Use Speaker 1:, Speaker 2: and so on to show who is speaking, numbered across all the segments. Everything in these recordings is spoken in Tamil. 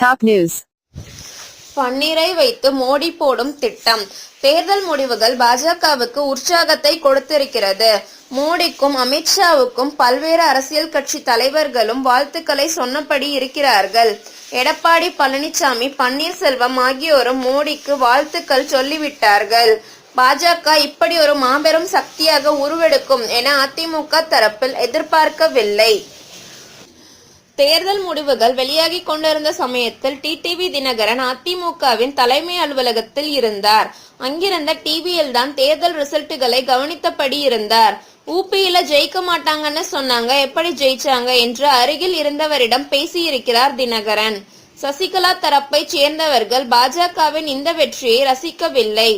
Speaker 1: டாப் நியூஸ்
Speaker 2: பன்னீரை வைத்து மோடி போடும் திட்டம். தேர்தல் முடிவுகள் பாஜகவுக்கு உற்சாகத்தை கொடுத்திருக்கிறது. மோடிக்கும் அமித்ஷாவுக்கும் பல்வேறு அரசியல் கட்சி தலைவர்களும் வாழ்த்துக்களை சொன்னபடி இருக்கிறார்கள். எடப்பாடி பழனிசாமி பன்னீர்செல்வம் ஆகியோரும் மோடிக்கு வாழ்த்துக்கள் சொல்லிவிட்டார்கள். பாஜக இப்படி ஒரு மாபெரும் சக்தியாக உருவெடுக்கும் என அதிமுக தரப்பில் எதிர்பார்க்கவில்லை. தேர்தல் முடிவுகள் வெளியாகிக் கொண்டிருந்த சமயத்தில் டிடிவி தினகரன் அதிமுகவின் தலைமை அலுவலகத்தில் இருந்தார். அங்கிருந்த டிவியில் தான் தேர்தல் ரிசல்ட்டுகளை கவனித்தபடி இருந்தார். ஊபியில ஜெயிக்க மாட்டாங்கன்னு சொன்னாங்க எப்படி ஜெயிச்சாங்க என்று அருகில் இருந்தவரிடம் பேசியிருக்கிறார் தினகரன். சசிகலா தரப்பைச் சேர்ந்தவர்கள் பாஜகவின் இந்த வெற்றியை ரசிக்கவில்லை.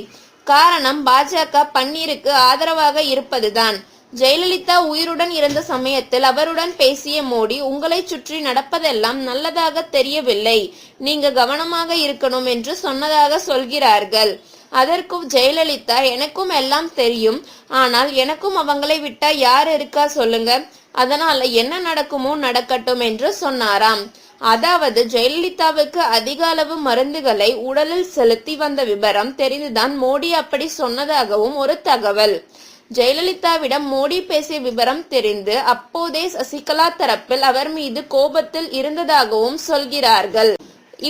Speaker 2: காரணம் பாஜக பன்னீருக்கு ஆதரவாக இருப்பதுதான். ஜெயலலிதா உயிருடன் இருந்த சமயத்தில் அவருடன் பேசிய மோடி உங்களை சுற்றி நடப்பதெல்லாம் நல்லதாக தெரியவில்லை. நீங்க கவனமாக இருக்கணும் என்று சொன்னதாக சொல்கிறார்கள். அதற்கும் ஜெயலலிதா எனக்கும் எல்லாம் தெரியும். ஆனால் எனக்கும் அவங்களை விட்டா யார் இருக்கா சொல்லுங்க. அதனால என்ன நடக்குமோ நடக்கட்டும் என்று சொன்னாராம். அதாவது ஜெயலலிதாவுக்கு அதிக அளவு மருந்துகளை உடலில் செலுத்தி வந்த விபரம் தெரிந்துதான் மோடி அப்படி சொன்னதாகவும் ஒரு தகவல். ஜெயலலிதாவிடம் மோடி பேசிய விவரம் தெரிந்து அப்போதே சசிகலா தரப்பில் அவர் மீது கோபத்தில் இருந்ததாகவும் சொல்கிறார்கள்.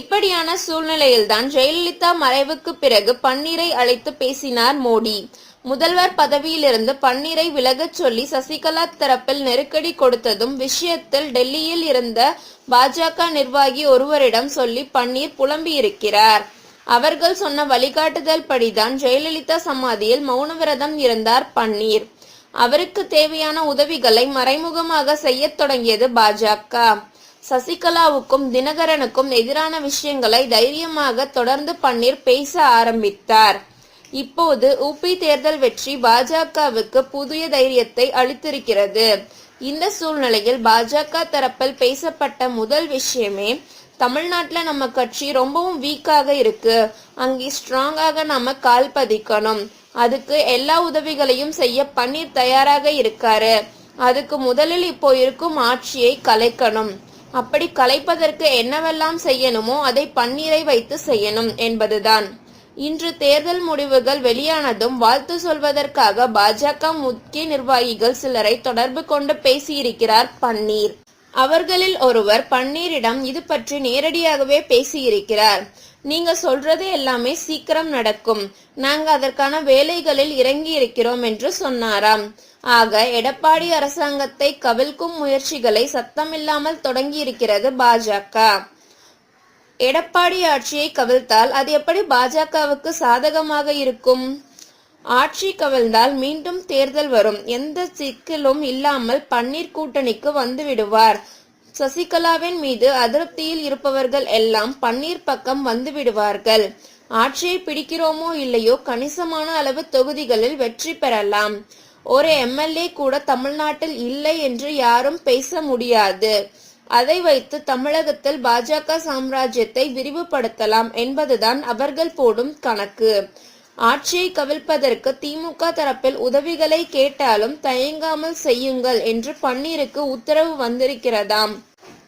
Speaker 2: இப்படியான சூழ்நிலையில்தான் ஜெயலலிதா மறைவுக்கு பிறகு பன்னீரை அழைத்து பேசினார் மோடி. முதல்வர் பதவியிலிருந்து பன்னீரை விலகச் சொல்லி சசிகலா தரப்பில் நெருக்கடி கொடுத்ததும் விஷயத்தில் டெல்லியில் இருந்த பாஜக நிர்வாகி ஒருவரிடம் சொல்லி பன்னீர் புலம்பியிருக்கிறார். அவர்கள் சொன்ன வழிகாட்டுதல் படிதான். ஜெயலலிதா சமாதியில் மௌன விரதம் இருந்தார் பன்னீர். அவருக்கு தேவையான உதவிகளை மறைமுகமாக செய்யத் தொடங்கியது பாஜக. சசிகலாவுக்கும் தினகரனுக்கும் எதிரான விஷயங்களை தைரியமாக தொடர்ந்து பன்னீர் பேச ஆரம்பித்தார். இப்போது உபி தேர்தல் வெற்றி பாஜகவுக்கு புதிய தைரியத்தை அளித்திருக்கிறது. இந்த சூழ்நிலையில் பாஜக தரப்பில் பேசப்பட்ட முதல் விஷயமே தமிழ்நாட்டில் நம்ம கட்சி ரொம்பவும் வீக்காக இருக்கு. அங்கே ஸ்ட்ராங்காக நம்ம கால் பதிக்கணும். அதுக்கு எல்லா உதவிகளையும் செய்ய பன்னீர் தயாராக இருக்காரு. அதுக்கு முதலில் இப்போ இருக்கும் ஆட்சியை கலைக்கணும். அப்படி கலைப்பதற்கு என்னவெல்லாம் செய்யணுமோ அதை பன்னீரை வைத்து செய்யணும் என்பதுதான். இன்று தேர்தல் முடிவுகள் வெளியானதும் வாழ்த்து சொல்வதற்காக பாஜக முக்கிய நிர்வாகிகள் சிலரை தொடர்பு கொண்டு பேசியிருக்கிறார் பன்னீர். அவர்களில் ஒருவர் பன்னீரிடம் இது பற்றி நேரடியாகவே பேசியிருக்கிறார். நீங்க சொல்றது எல்லாமே சீக்கிரம் நடக்கும். நாங்க அதற்கான வேலைகளில் இறங்கி இருக்கிறோம் என்று சொன்னாராம். ஆக எடப்பாடி அரசாங்கத்தை கவிழ்க்கும் முயற்சிகளை சத்தமில்லாமல் தொடங்கி இருக்கிறது பாஜக. எடப்பாடி ஆட்சியை கவிழ்த்தால் அது எப்படி பாஜகவுக்கு சாதகமாக இருக்கும்? ஆட்சி கவிழ்ந்தால் மீண்டும் தேர்தல் வரும். எந்த சிக்கலும் இல்லாமல் பன்னீர் கூட்டணிக்கு வந்துவிடுவார் சசிகலாவின் மீது அதிருப்தியில் இருப்பவர்கள் எல்லாம் பன்னீர் பக்கம் வந்து விடுவார்கள். ஆட்சியை பிடிக்கிறோமோ இல்லையோ கணிசமான அளவு தொகுதிகளில் வெற்றி பெறலாம். ஒரு எம்எல்ஏ கூட தமிழ்நாட்டில் இல்லை என்று யாரும் பேச முடியாது. அதை வைத்து தமிழகத்தில் பாஜக சாம்ராஜ்யத்தை விரிவுபடுத்தலாம் என்பதுதான் அவர்கள் போடும் கணக்கு. ஆட்சியை கவிழ்ப்பதற்கு திமுக தரப்பில் உதவிகளை கேட்டாலும் தயங்காமல் செய்யுங்கள் என்று பன்னீருக்கு உத்தரவு வந்திருக்கிறதாம்.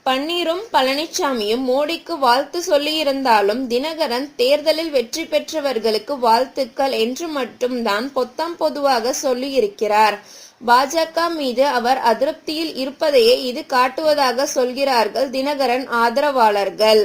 Speaker 2: பன்னீரும் பழனிசாமியும் மோடிக்கு வாழ்த்து சொல்லியிருந்தாலும் தினகரன் தேர்தலில் வெற்றி பெற்றவர்களுக்கு வாழ்த்துக்கள் என்று மட்டும்தான் பொத்தாம் பொதுவாக சொல்லியிருக்கிறார். பாஜக மீது அவர் அதிருப்தியில் இருப்பதையே இது காட்டுவதாக சொல்கிறார்கள் தினகரன் ஆதரவாளர்கள்.